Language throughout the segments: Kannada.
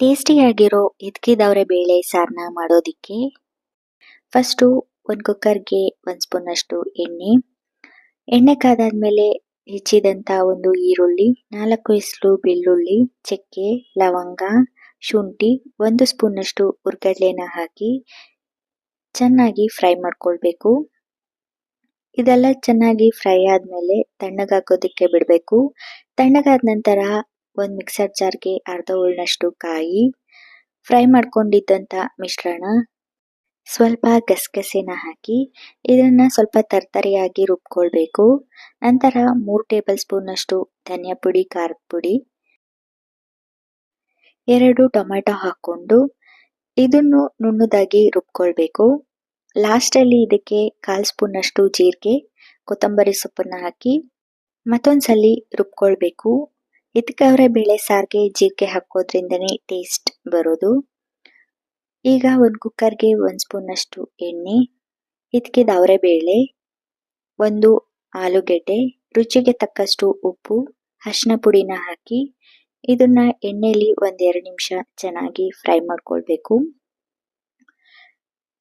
ಟೇಸ್ಟಿಯಾಗಿರೋ ಹಿದ್ಕಿದವ್ರೆ ಬೇಳೆ ಸಾರನ್ನ ಮಾಡೋದಿಕ್ಕೆ ಫಸ್ಟು ಒಂದು ಕುಕ್ಕರ್ಗೆ ಒಂದು ಸ್ಪೂನಷ್ಟು ಎಣ್ಣೆ. ಎಣ್ಣೆ ಕಾದಾದ್ಮೇಲೆ ಹೆಚ್ಚಿದಂಥ ಒಂದು ಈರುಳ್ಳಿ, ನಾಲ್ಕು ಇಸ್ಲು ಬೆಳ್ಳುಳ್ಳಿ, ಚಕ್ಕೆ, ಲವಂಗ, ಶುಂಠಿ, ಒಂದು ಸ್ಪೂನಷ್ಟು ಹುರ್ಗಡ್ಲೆನ ಹಾಕಿ ಚೆನ್ನಾಗಿ ಫ್ರೈ ಮಾಡ್ಕೊಳ್ಬೇಕು. ಇದೆಲ್ಲ ಚೆನ್ನಾಗಿ ಫ್ರೈ ಆದಮೇಲೆ ತಣ್ಣಗಾಕೋದಕ್ಕೆ ಬಿಡಬೇಕು. ತಣ್ಣಗಾದ ನಂತರ ಒಂದು ಮಿಕ್ಸರ್ ಜಾರ್ಗೆ ಅರ್ಧ ಉಳ್ಳಷ್ಟು ಕಾಯಿ ಫ್ರೈ ಮಾಡ್ಕೊಂಡಿದ್ದಂತ ಮಿಶ್ರಣ ಸ್ವಲ್ಪ ಗಸಗಸೆನ ಹಾಕಿ ಇದನ್ನ ಸ್ವಲ್ಪ ತರ್ತರಿಯಾಗಿ ರುಬ್ಕೊಳ್ಬೇಕು. ನಂತರ ಮೂರ್ ಟೇಬಲ್ ಸ್ಪೂನ್ ಅಷ್ಟು ಧನಿಯಾ ಪುಡಿ, ಖಾರದ ಪುಡಿ, ಎರಡು ಟೊಮೆಟೊ ಹಾಕೊಂಡು ಇದನ್ನು ನುಣ್ಣದಾಗಿ ರುಬ್ಕೊಳ್ಬೇಕು. ಲಾಸ್ಟ್ ಅಲ್ಲಿ ಇದಕ್ಕೆ ಕಾಲ್ ಸ್ಪೂನ್ ಅಷ್ಟು ಜೀರಿಗೆ, ಕೊತ್ತಂಬರಿ ಸೊಪ್ಪನ್ನ ಹಾಕಿ ಮತ್ತೊಂದ್ಸಲಿ ರುಬ್ಕೊಳ್ಬೇಕು. ಇದಕ್ಕೆ ಬೇಳೆ ಸಾರಿಗೆ ಜೀರಿಗೆ ಹಾಕೋದ್ರಿಂದನೇ ಟೇಸ್ಟ್ ಬರೋದು? ಈಗ ಒಂದು ಕುಕ್ಕರ್ಗೆ ಒಂದು ಸ್ಪೂನಷ್ಟು ಎಣ್ಣೆ ಇದಕ್ಕೆ ಬೇಳೆ, ಒಂದು ಆಲೂಗೆಡ್ಡೆ, ರುಚಿಗೆ ತಕ್ಕಷ್ಟು ಉಪ್ಪು ಅರಿಶಿನ ಪುಡಿನ ಹಾಕಿ ಇದನ್ನ ಎಣ್ಣೆಯಲ್ಲಿ ಒಂದೆರಡು ನಿಮಿಷ ಚೆನ್ನಾಗಿ ಫ್ರೈ ಮಾಡ್ಕೊಳ್ಬೇಕು.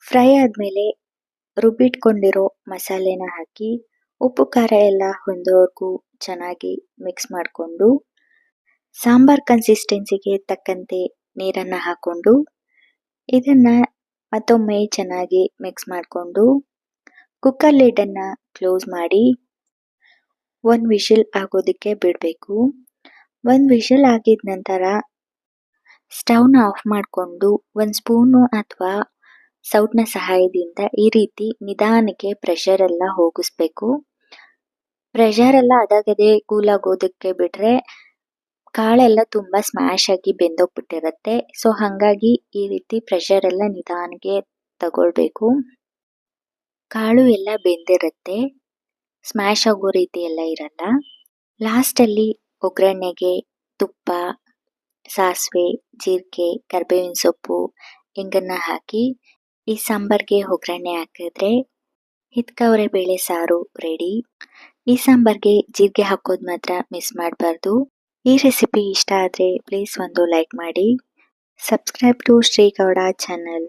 ಫ್ರೈ ಆದಮೇಲೆ ರುಬ್ಬಿಟ್ಕೊಂಡಿರೋ ಮಸಾಲೆನ ಹಾಕಿ ಉಪ್ಪು ಖಾರ ಎಲ್ಲ ಹೊಂದೋವರೆಗೂ ಚೆನ್ನಾಗಿ ಮಿಕ್ಸ್ ಮಾಡಿಕೊಂಡು ಸಾಂಬಾರ್ ಕನ್ಸಿಸ್ಟೆನ್ಸಿಗೆ ತಕ್ಕಂತೆ ನೀರನ್ನ ಹಾಕೊಂಡು, ಇದನ್ನ ಮತ್ತೊಮ್ಮೆ ಚೆನ್ನಾಗಿ ಮಿಕ್ಸ್ ಮಾಡಿಕೊಂಡು ಕುಕ್ಕರ್ ಲಿಡನ್ನು ಕ್ಲೋಸ್ ಮಾಡಿ ಒಂದು ವಿಷಲ್ ಆಗೋದಕ್ಕೆ ಬಿಡಬೇಕು. ಒಂದು ವಿಷಲ್ ಆಗಿದ ನಂತರ ಸ್ಟವ್ನ ಆಫ್ ಮಾಡಿಕೊಂಡು ಒಂದು ಸ್ಪೂನು ಅಥವಾ ಸೌಟ್ನ ಸಹಾಯದಿಂದ ಈ ರೀತಿ ನಿಧಾನಕ್ಕೆ ಪ್ರೆಷರ್ ಎಲ್ಲ ಹೋಗಿಸ್ಬೇಕು. ಪ್ರೆಷರ್ ಎಲ್ಲ ಅದಾಗದೆ ಕೂಲ್ ಆಗೋದಕ್ಕೆ ಬಿಟ್ರೆ ಕಾಳೆಲ್ಲ ತುಂಬಾ ಸ್ಮ್ಯಾಶ್ ಆಗಿ ಬೆಂದೋಗ್ಬಿಟ್ಟಿರುತ್ತೆ. ಸೊ ಹಾಗಾಗಿ ಈ ರೀತಿ ಪ್ರೆಷರ್ ಎಲ್ಲ ನಿಧಾನಕ್ಕೆ ತಗೊಳ್ಬೇಕು. ಕಾಳು ಎಲ್ಲ ಬೆಂದಿರುತ್ತೆ. ಸ್ಮ್ಯಾಶ್ ಆಗೋ ರೀತಿ ಎಲ್ಲ ಇರಲ್ಲ. ಲಾಸ್ಟಲ್ಲಿ ಒಗ್ಗರಣೆಗೆ ತುಪ್ಪ, ಸಾಸಿವೆ, ಜೀರಿಗೆ, ಕರಿಬೇವಿನ ಸೊಪ್ಪು, ಹಿಂಗನ್ನ ಹಾಕಿ ಈ ಸಾಂಬಾರ್ಗೆ ಒಗ್ಗರಣೆ ಹಾಕಿದ್ರೆ ಹಿತ್ಕವರೆ ಬೇಳೆ ಸಾರು ರೆಡಿ ಈ ಸಾಂಬಾರ್ಗೆ ಜೀರಿಗೆ ಹಾಕೋದು ಮಾತ್ರ ಮಿಸ್ ಮಾಡಬಾರ್ದು. ಈ ರೆಸಿಪಿ ಇಷ್ಟ ಆದರೆ ಪ್ಲೀಸ್ ಒಂದು ಲೈಕ್ ಮಾಡಿ. Subscribe to ಶ್ರೀಗೌಡ channel